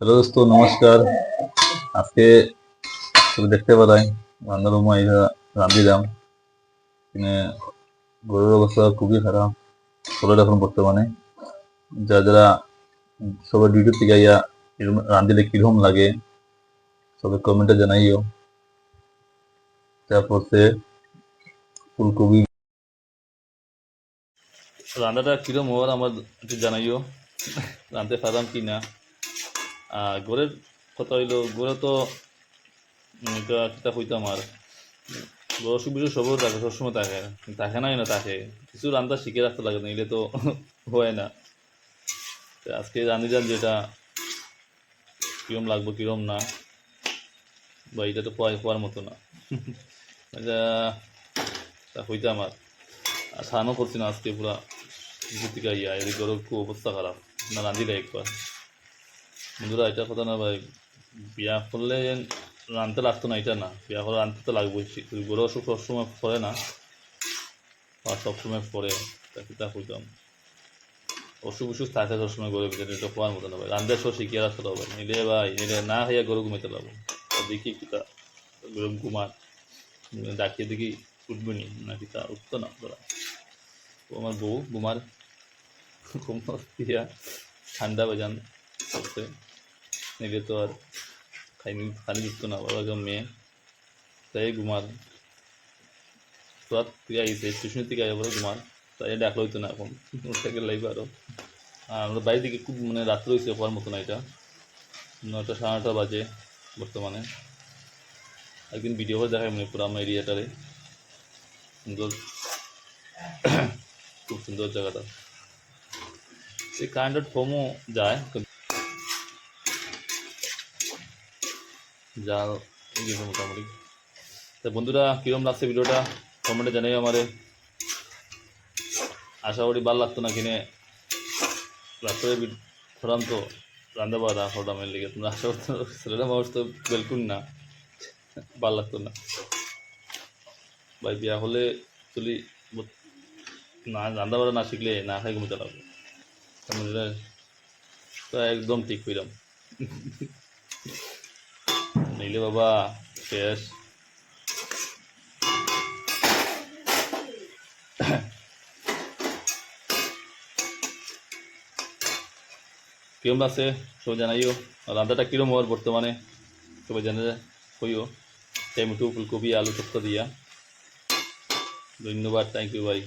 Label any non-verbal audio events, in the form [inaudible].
Hello দোস্ত, নমস্কার। আজকে তুমি দেখতে পারাই রান্নার রান্ধিলাম এখানে গরুর অবস্থা খুবই খারাপ শরীর এখন বর্তমানে। যা যারা সবাই ডিউটি থেকে আইয়া রান্ধিলে কীরকম লাগে, সবাই কমেন্টে জানাইও। তারপর সে ফুলকপি। রান্নাটা কিরম হওয়ার আমার একটু জানাইও। রাঁধতে পারলাম কি না গোড়ের কথা হইল গোড়ে তো কিতা হইতাম আর বড় অসুখ বিসুখ সবও থাকে সবসময় থাকে। থাকে নাই না থাকে। কিছু রান্না শিখে রাখতে লাগে না এলে তো [laughs] হয় না। আজকে রাঁধি যান যেটা কিরম লাগবে কিরম না বা এটা তো খোয়া খোয়ার মতো না। [laughs] এটা তা হইতাম আর আর স্নানও করছি না আজকে পুরা কিছু থেকে ইয়া এদিকে গরুর খুব অবস্থা খারাপ। না রাঁধিলে একবার। বন্ধুরা, এটা কথা না ভাই, বিয়া করলে রাঁধতে লাগতো না, এটা না। বিয়া করে রাঁধতে তো লাগবেই গরু অসুখ সবসময় পড়ে না আর সবসময় পড়ে, তা কিতা হইতাম অসুখ বিসুখ থাকে সবসময় গরু ভিতরে, এটা খোয়ার মতো না ভাই। রাঁধতে সব শিখিয়ে রাখতে হবে, নিলে ভাই, নিলে না খাইয়া গরু ঘুমাইতে আর দেখি কিতা গরু ঘুমার ডাকিয়ে দেখি উঠবে নি, না কিতা উঠতো না তোরা ও আমার বউ, ঘুমার ঘুমার দিয়া ঠান্ডা বাজান করতে। নিলে তো আর খাইনি, খালি দিত না বাবা মেয়ে। তাই ঘুমার তোর থেকে আইসে টিউশন থেকে পরে ঘুমার তাই ডাকলো হইতো না এখন। ওর লাগবে আরও। আর আমরা বাড়ি থেকে খুব মানে রাত্রে হয়েছে হওয়ার মতো না এটা। নটা সাড়ে নটা বাজে বর্তমানে। একদিন ভিডিও করে দেখাই মানে পুরো আমার এরিয়াটারে। সুন্দর। খুব সুন্দর জায়গাটা। সেই কারেন্টের ফোমও যায় যা গেছে মোটামুটি। তা বন্ধুরা, কিরম লাগছে ভিডিওটা? কমেন্টে জানাই আমারে। আশা করি ভালো লাগতো না কিনে। রাত্রে খরাম তো রান্না বাড়া খরামের লেগে তোমরা আশা করতো ছেলেরা মানুষ তো বিলকুল না। ভালো লাগতো না। ভাই, বিয়া হলে চলি না রান্না বাড়া না শিখলে না খাই ঘুমোতে লাগবে। তো একদম ঠিক কইলাম নইলে বাবা, শেষ। কিরম আছে সবাই জানাইও। রান্নাটা কিরম হওয়ার বর্তমানে? সবাই জানে, কইও। টমেটো, ফুলকপি, আলু টুকটা দিয়া। ধন্যবাদ থ্যাংক ইউ ভাই